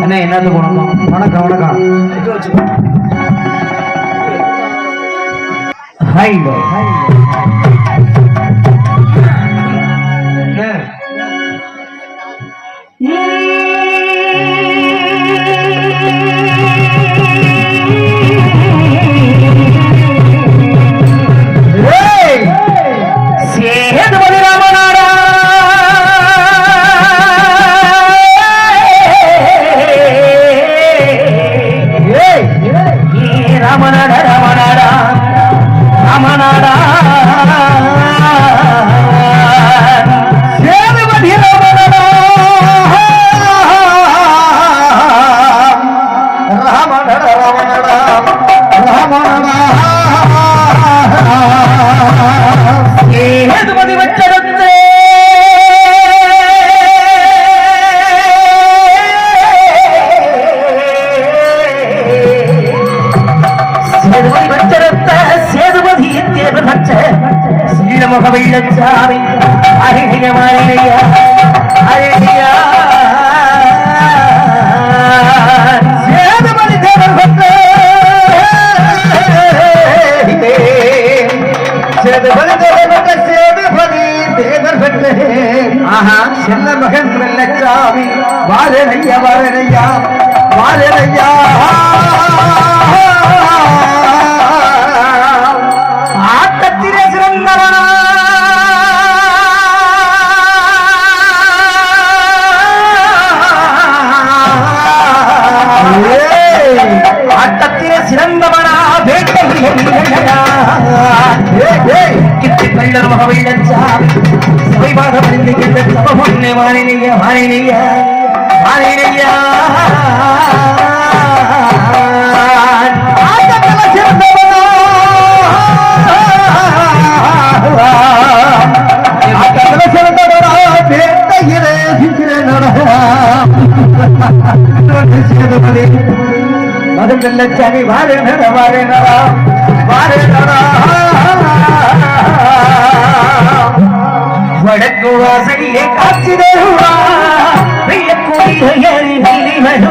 அண்ணா என்னது வணக்கம் வணக்கம். வணக்கம் ஹாய் சேதுபதி ராமநாடா ராமநாடா சேதுபதி வச்சரத்த சேதுபதி தேவர் வச்ச சீலமுக வெள்ளச்சாமி அழகிய மாறினையா அழகியா சேதுபதி தேவர் வச்ச சேதுபதி தேவர் வச்ச சேதுபதி தேவர் பெற்ற ஆஹா செல்ல மகன் வெள்ளச்சாமி கள்ளர் மகவிழச்சாமி சபைபாக மனித சபமுன்னை மாறினைய மாறினைய மாறினைய ஆட்டத்திலே சிறந்தவனா ஆட்டத்திலே சிறந்தவனா வேட்டையிலே சேதுபதி வடக்கு வாசலிலே காட்சி தருவா வெள்ளக்கூடி வரும்.